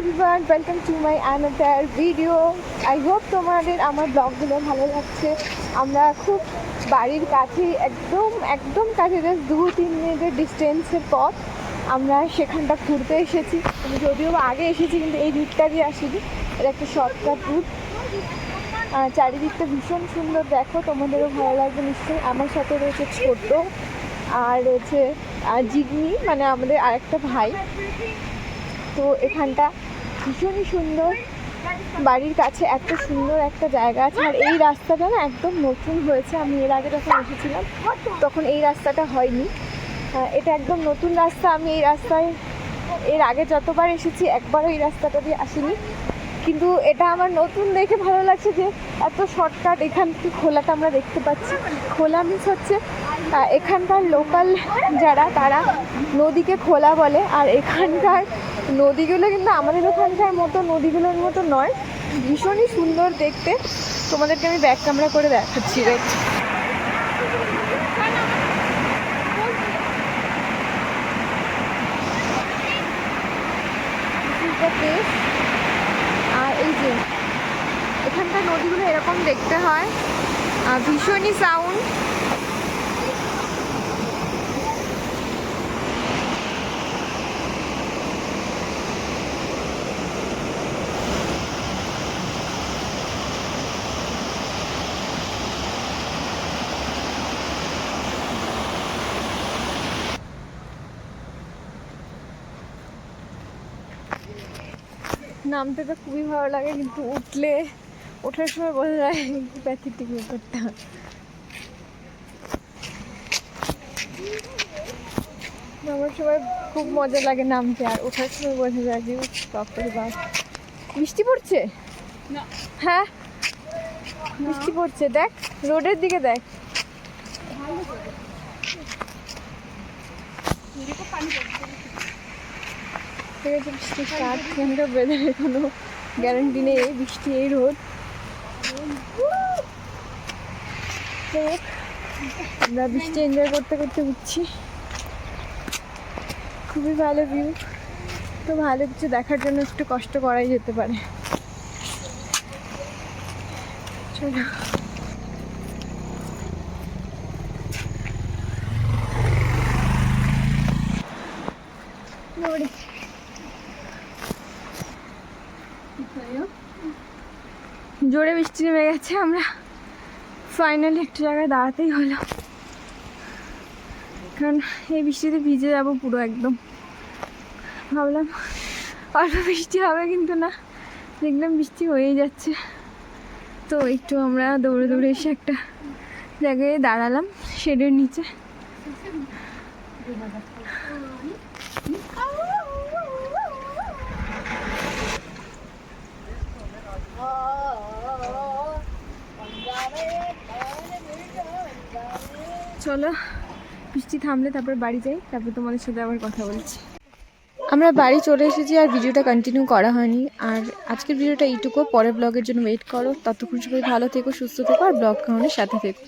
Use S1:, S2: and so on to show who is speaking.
S1: Everyone welcome to my another video I hope তোমাদের আমার ব্লগগুলো ভালো লাগছে। আমরা খুব বাড়ির কাছে একদম একদম কাছে জাস্ট দু, তিন মিনিটের ডিস্টেন্সের পথ আমরা সেখানটা ঘুরতে এসেছি। যদিও আগে এসেছি, কিন্তু এই রুটটা দিয়ে আসিনি। এটা একটা শর্টকাট রুট চারিদিকটা ভীষণ সুন্দর। দেখো, তোমাদেরও ভালো লাগবে নিশ্চয়ই। আমার সাথে রয়েছে ছোট আর রয়েছে জিগনি মানে আমাদের আরেকটা ভাই। তো এখানটা ভীষণই সুন্দর। বাড়ির কাছে এত সুন্দর একটা জায়গা আছে, আর এই রাস্তাটা না একদম নতুন হয়েছে। আমি এর আগে যখন এসেছিলাম, তখন এই রাস্তাটা হয়নি। এটা একদম নতুন রাস্তা। আমি এই রাস্তায় এর আগে যতবার এসেছি, একবারও এই রাস্তাটা দিয়ে আসিনি। কিন্তু এটা আমার নতুন দেখে ভালো লাগছে যে, এত শর্টকাট এখান থেকে খোলাটা আমরা দেখতে পাচ্ছি। খোলা মিন্স হচ্ছে এখানকার লোকাল যারা, তারা নদীকে খোলা বলে, আর এখানকার নদীগুলো কিন্তু আমাদের ওখানকার মতো, নদীগুলোর মতো নয়। ভীষণই সুন্দর দেখতে। তোমাদেরকে আমি ব্যাক ক্যামেরা করে দেখাচ্ছি. আর এই যে, এখানকার নদীগুলো এরকম দেখতে হয়। ভীষণই সাউন্ড নামতে তো খুবই ভালো লাগে কিন্তু উঠলে ওঠার সময় বোঝা যায় প্যাথেটিক ব্যাপারটা নামার সময় খুব মজা লাগে নামতে আর ওঠার সময় বোঝা যায় যে বাপরে বাপ। বৃষ্টি পড়ছে? হ্যাঁ? বৃষ্টি পড়ছে দেখ রোডের দিকে দেখ। ঠিক আছে বৃষ্টি স্টার্ট এখানকার ওয়েদারের কোনো গ্যারান্টি নেই বৃষ্টি এই রোদ। হোক, আমরা বৃষ্টি এনজয় করতে করতে উঠছি। খুবই ভালো ভিউ তো ভালো কিছু দেখার জন্য একটু কষ্ট করাই যেতে পারে। চলো দৌড়ি জোরে বৃষ্টি নেমে গেছে, আমরা ফাইনালি একটু জায়গায় দাঁড়াতেই হলো। কারণ এই বৃষ্টিতে ভিজে যাব পুরো একদম। ভাবলাম অল্প বৃষ্টি হবে কিন্তু না, দেখলাম বৃষ্টি হয়েই যাচ্ছে। তো একটু আমরা দৌড়ে দৌড়ে এসে একটা জায়গায় দাঁড়ালাম, শেডের নিচে। চলো। বৃষ্টি থামলে তারপর বাড়ি যাই, তারপর তোমাদের সাথে আবার কথা বলছি। আমরা বাড়ি চলে এসেছি আর ভিডিওটা কন্টিনিউ করা হয়নি। আর আজকের ভিডিওটা এইটুকু। পরের ব্লগের জন্য ওয়েট করো। ততক্ষণ সবাই ভালো থেকো, সুস্থ থেকো আর ব্লগ কারণের সাথে থেকো।